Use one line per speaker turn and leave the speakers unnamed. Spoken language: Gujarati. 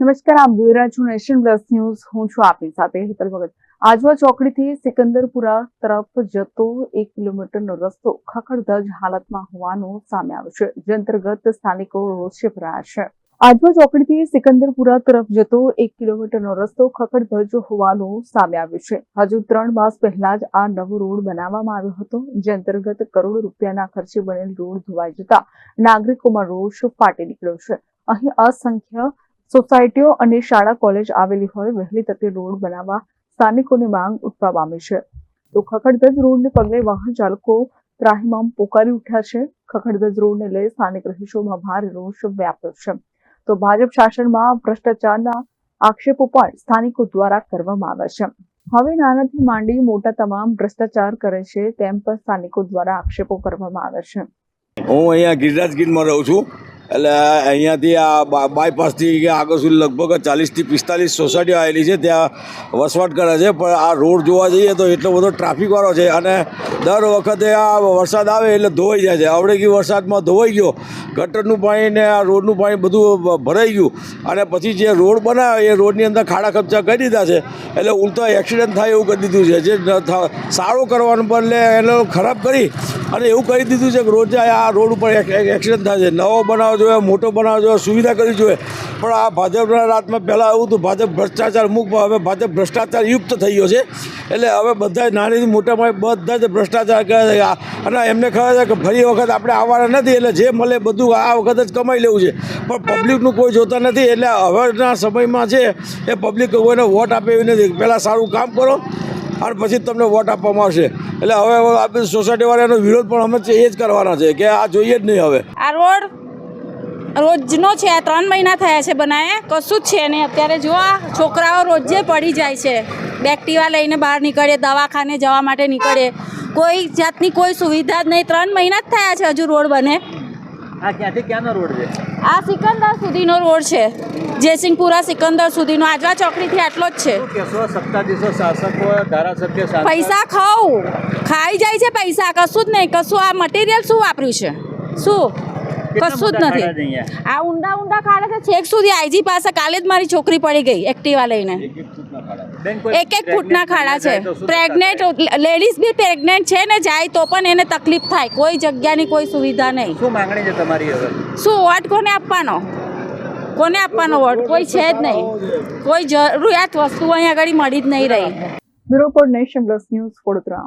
નમસ્કાર, આપ જોઈ રહ્યા છો નેશન પ્લસ ન્યૂઝ. હું છું આપની સાથે હેતલ ભગત. આજવા ચોકડીથી સિકંદરપુરા તરફ જતો એક કિલોમીટરનો રસ્તો ખખડધજ હાલતમાં હોવાનું સામે આવ્યું છે, જે અંતર્ગત સ્થાનિકો રોષે ભરાયા છે. આજવા ચોકડીથી સિકંદરપુરા તરફ જતો એક કિલોમીટરનો રસ્તો ખખડધજ હોવાનું સામે આવ્યું છે. હજુ ત્રણ માસ પહેલા જ આ નવો રોડ બનાવવામાં આવ્યો હતો, જે અંતર્ગત કરોડ રૂપિયાના ખર્ચે બનેલ રોડ ધોવાઈ જતા નાગરિકોમાં રોષ ફાટી નીકળ્યો છે. અહીં અસંખ્ય સોસાયટીઓ અને શાળા કોલેજ આવેલી હોય વહેલી તકે રોડ બનાવવા સ્થાનિકોની માંગ ઉઠવા પામી છે. તો ખખડધજ રોડને પગલે વાહન ચાલકો ત્રાહિમામ પોકારી ઉઠ્યા છે. ખખડધજ રોડને લઈ સ્થાનિક રહીશોમાં ભારે રોષ વ્યાપ્યો છે. તો ભાજપ શાસનમાં ભ્રષ્ટાચારના આક્ષેપો પણ સ્થાનિકો દ્વારા કરવામાં આવ્યા છે. હવે નાનાથી માંડી મોટા તમામ ભ્રષ્ટાચાર કરે છે તેમ પણ સ્થાનિકો દ્વારા આક્ષેપો કરવામાં આવ્યા છે.
હું અહીંયા ગિરિરાજગીરમાં રહું છું. એટલે અહીંયાથી આ બાયપાસથી આગળ સુધી લગભગ ચાલીસથી પિસ્તાલીસ સોસાયટીઓ આવેલી છે. ત્યાં વસવાટ કરે છે. પણ આ રોડ જોવા જઈએ તો એટલો બધો ટ્રાફિકવાળો છે અને દર વખતે આ વરસાદ આવે એટલે ધોવાઈ જાય છે. આવડે ગઈ વરસાદમાં ધોવાઈ ગયો. ગટરનું પાણી ને આ રોડનું પાણી બધું ભરાઈ ગયું. અને પછી જે રોડ બનાવે, એ રોડની અંદર ખાડા ખપચા કરી દીધા છે. એટલે ઉલટા એક્સિડન્ટ થાય એવું કરી દીધું છે. જે સારું કરવાનું બદલે એને ખરાબ કરી અને એવું કરી દીધું છે કે રોજ આ રોડ ઉપર એક- એક એક્સિડન્ટ થાય છે. નવો બનાવવો જોઈએ, મોટો બનાવવો જોઈએ, સુવિધા કરવી જોઈએ. પણ આ ભાજપના રાતમાં પહેલાં એવું હતું, ભાજપ ભ્રષ્ટાચાર મુક્ત, હવે ભાજપ ભ્રષ્ટાચાર યુક્ત થઈ ગયો છે. એટલે હવે બધા નાની મોટામાં બધા જ ભ્રષ્ટાચાર અને એમને ખબર છે કે ફરી વખત આપણે આવવાના નથી, એટલે જે મળે બધું આ વખત જ કમાઈ લેવું છે. પણ પબ્લિકનું કોઈ જોતા નથી, એટલે હવેના સમયમાં છે, એ પબ્લિક કોઈને વોટ આપે એવી નથી. પહેલાં સારું કામ કરો, અને પછી તમને વોટ આપવામાં આવશે. એટલે હવે હવે આપણે સોસાયટીવાળાનો વિરોધ પણ અમે એ જ કરવાના છે, કે આ જોઈએ જ નહીં હવે.
આ રોડ રોજનો છે, આ ત્રણ મહિના થયા છે બનાવે કશું જ છે નહીં. અત્યારે જો આ છોકરાઓ રોજે પડી જાય છે. બેક્ટિવા લઈને બહાર નીકળે દવાખાને જવા માટે નીકળે. કોઈ જાતની કોઈ સુવિધા જ નહીં. ત્રણ મહિના જ થયા છે હજુ રોડ બને.
આ ક્યાંથી ક્યાંનો રોડ છે?
આ સિકંદર સુધીનો રોડ છે. જયસિંહપુરા સિકંદર સુધીનો. આજવા ચોકડીથી આટલો જ છે.
સત્તાધીશો શાસકો ધારાસભ્ય
પૈસા ખાવ. ખાઈ જાય છે પૈસા. કશું જ નહીં. કશું આ મટીરિયલ શું વાપર્યું છે? શું? કશું જ નથી. આ ઊંડા ઊંડા ખાડે છે. છેક સુધી આઈજી પાસે કાલે જ મારી છોકરી પડી ગઈ એક્ટિવા લઈને. એક એક ફૂટના ખાડા છે. પ્રેગ્નેન્ટ લેડીઝ બી પ્રેગ્નેન્ટ છે ને જાય તો પણ એને તકલીફ થાય. કોઈ જગ્યાની કોઈ સુવિધા નહીં.
શું માંગણી છે તમારી હવે?
શું વોટ કોને આપવાનો? કોને આપવાનો વોટ કોઈ છે જ નહીં. કોઈ જરૂરિયાત વસ્તુ અહીં આગળ મળી જ નહીં રહી.
Bureau for Nation Plus news Vadodara.